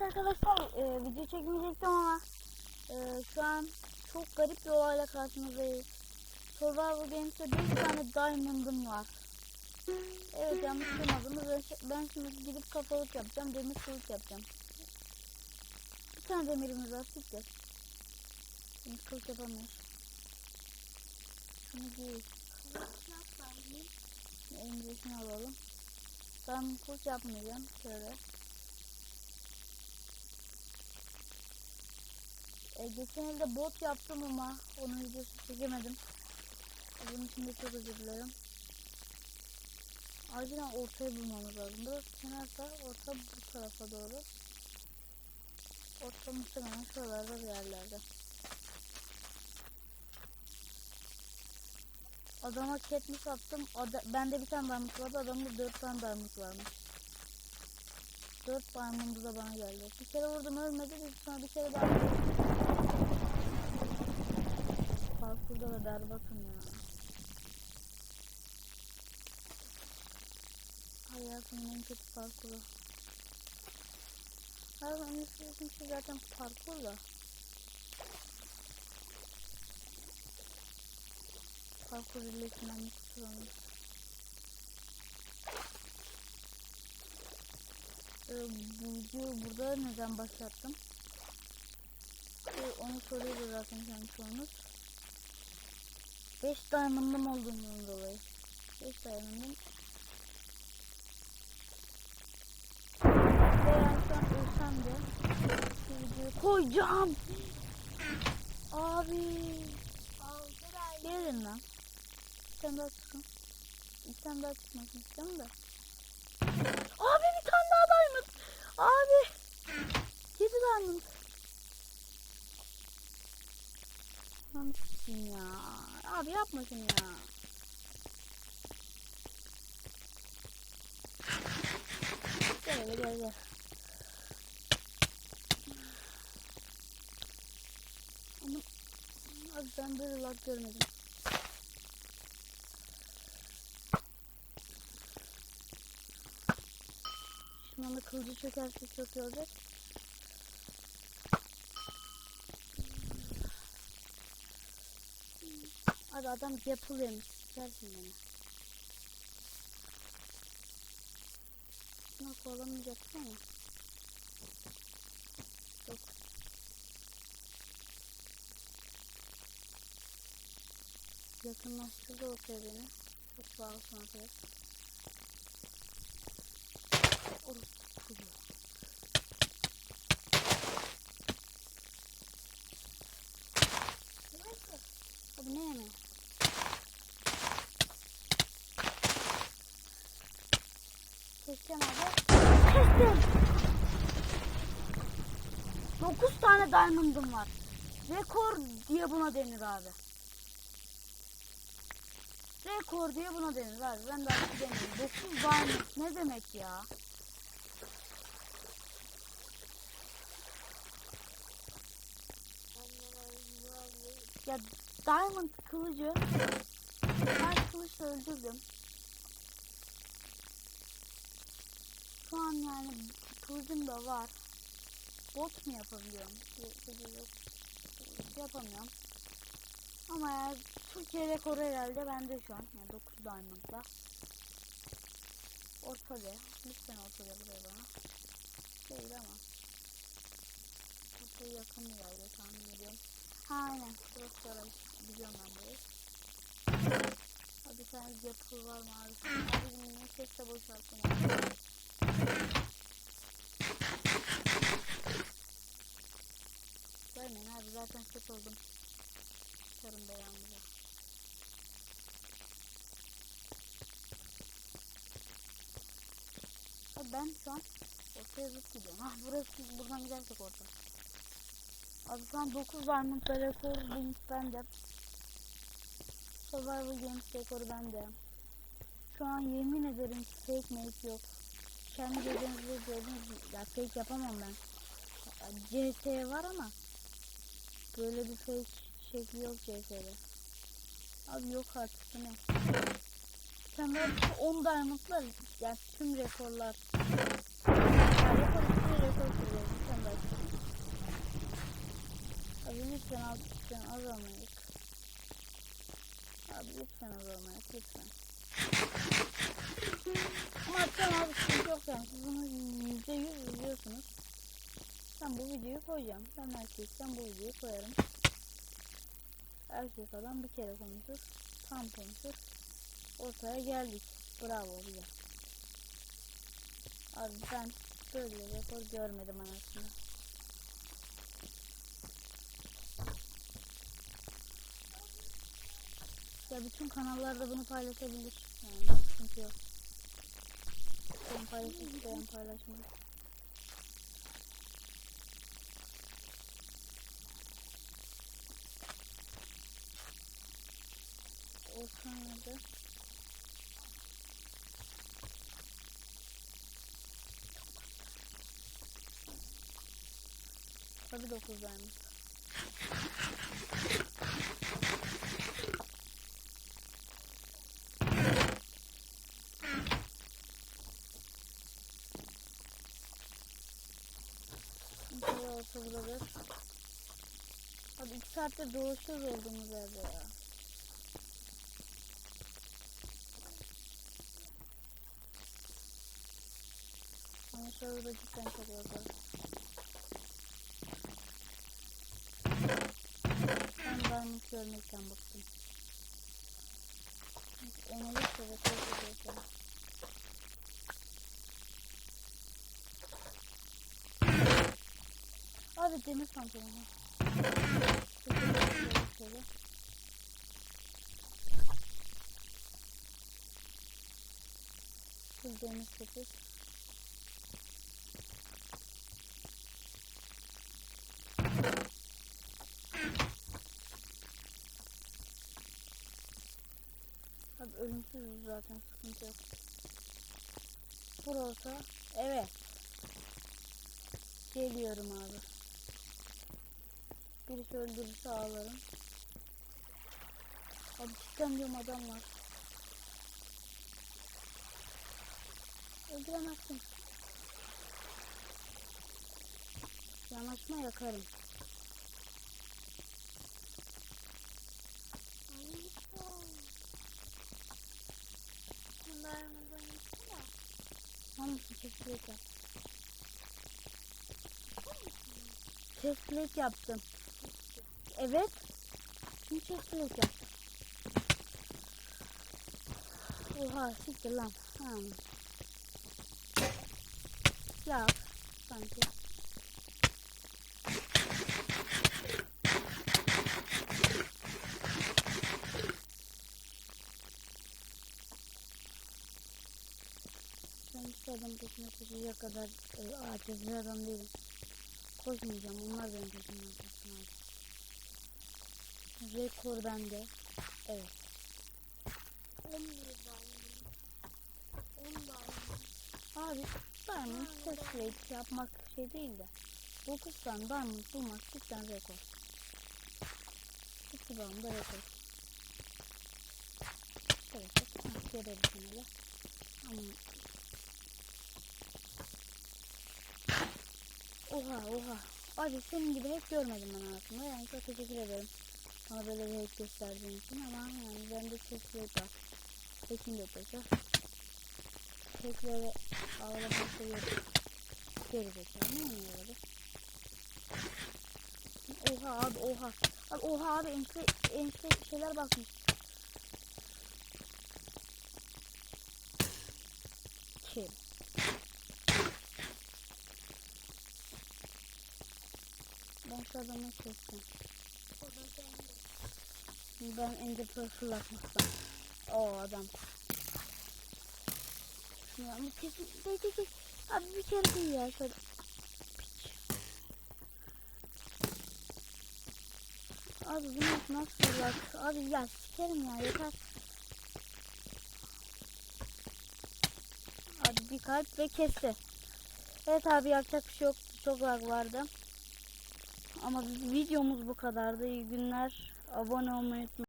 Evet arkadaşlar e, video çekmeyecektim ama e, şu an çok garip bir olayla karşınızdayız. Survival Games'te 5 tane diamond'ım var. Evet yanlış duymadınız. Ben, şi- ben şimdi gidip kafalık yapacağım. Demir kılıç yapacağım. Bir tane demirimiz var. Siktir. Demir kılıç yapamıyoruz. Şunu giy. Elimize şunu alalım. Ben kılıç yapmayacağım. Şöyle. E, geçen elde bot yaptım ama onun videosu çekemedim. Bunun için de çok özür dilerim. Acilen ortayı bulmamız lazım. Burası kenarsa orta bu tarafa doğru. Orta muhtemelen şuralarda bir yerlerde. Adama ketmiş attım. Ada bende bir tane diamond vardı. Adamda dört tane diamond varmış. Dört diamond'u da bana geldi. Bir kere vurdum ölmedi. Bir sonra bir kere daha vurdum. Parkurda da berbatım ya. Hayatımın en kötü parkuru. Hayatımın en sevdiğim şey zaten parkur da. Parkur illetinden bir kurtulamaz. Ee, bu videoyu burada neden başlattım? Ee, onu soruyordu zaten kendi sorunuz. 5 diamond'ım olduğundan dolayı. 5 diamond'ım. Şu an ölsem de videoyu koyacağım. Abi. Gelin lan. Bir tane daha çıkın. Bir tane daha çıkmasını istiyorum da. Abi bir tane daha diamond. Abi. 7 diamond. Lan ya. Abi yapma şunu ya. Gel gel gel. Abi ben böyle lag görmedim. Şu anda kılıcı çökerse çok iyi olacak. Abi adam yapıl yemiş. Sikersin beni. Şuna kovalamayacaksın ama. Yok. Yakınlaştırdı ortaya beni. Çok bağlısın arkadaş. Orası kuruyor. Abi ne yemeği? Keseceğim abi. Kestim. 9 tane diamond'ım var. Rekor diye buna denir abi. Rekor diye buna denir abi. Ben daha bir deneyim. 9 diamond ne demek ya? Ya diamond kılıcı ben kılıçla öldürdüm. Şu an yani kılıcım da var. Bot mu yapabiliyorum? Yapamıyorum. Ama ya Türkiye rekoru herhalde bende şu an. Yani 9 diamondla. Ortada. Lütfen ortada buraya bana. Değil ama. Ortaya yakın bir yerde tahmin ediyorum. Ha aynen. Burası da biliyorum ben burayı. Bir tane yapı var mı abi? Abi niye sesle boşalttın Vermeyin abi zaten set oldum. Sarım beyanlıca. Abi ben şu an ortaya zıt gidiyorum. Ah burası buradan gidersek orta. Abi şu an 9 diamondla rekor bulmuş bende. Survival Games rekoru bende. Şu an yemin ederim fake make yok. Kendi gözünüzle gördünüz? Ya fake yapamam ben. CS var ama Böyle bir şey şekli yok CS'de. Abi yok artık ne? Sen belki 10 diamondlar yani tüm rekorlar. Yani rekor üstüne rekor kırıyorsun sen belki. Abi lütfen az, lütfen az. Abi lütfen az lütfen. Ama sen abi sıkıntı yok yani siz bunu %100 biliyorsunuz. Ben bu videoyu koyacağım. Ben erkeksem bu videoyu koyarım. Erkek adam bir kere konuşur. Tam konuşur. Ortaya geldik. Bravo bize. Abi ben böyle rekor görmedim anasını. Ya bütün kanallarda bunu paylaşabilir. Yani sıkıntı yok. Ben paylaşmak isteyen paylaşmak. Nerede? Tabii dokuzdaymış. Orta bulabilir. Abi iki saattir dolaşıyoruz olduğumuz yerde ya. Ama şurada cidden çok fazla. Ben diamond görmekten bıktım. Emelik şöyle çok güzel. Abi deniz pantolonu. Şöyle. Full deniz sepet. Abi ölümsüzüz zaten sıkıntı yok. Burası evet. Geliyorum abi. Birisi öldürürse ağlarım. Abi cidden diyorum adam var. Öldüremezsin. Yanaşma yakarım. Hangisi chestplate yap? Chestplate yaptım. Evet. Şimdi chestplate yaptım. Oha siktir lan. Ha. Yap. Sanki. Adam peşine koşacak kadar e, aciz bir adam değilim. Koşmayacağım. Onlar benim peşimden koşsun abi. Rekor bende. Evet. 10 Abi diamond rate yapmak şey değil de 9 tane diamond bulmak cidden rekor. Hiçbir bağımda rekor. Evet. Görelim kanalı. Ama Oha oha. Abi senin gibi hep görmedim ben hayatımda. Yani çok teşekkür ederim. Bana böyle bir hep gösterdiğin için ama yani bende test rate var. De tekrar. Teklere ağlamak seviyorum. Geri zekalı ne oluyor? Oha abi oha. Abi oha abi ense, ense şeyler basmış. Kim? Şu adamı kestim. Ben ender pearl fırlatmaktan. O adam. Ya ama kesin değil değil değil. Abi bir kere değil ya şöyle. Abi bunu nasıl fırlat? Abi ya sikerim ya yeter. Abi bir kalp ve kesti. Evet abi yapacak bir şey yok. Çok lag vardı. Ama videomuz bu kadardı. İyi günler. Abone olmayı unutmayın.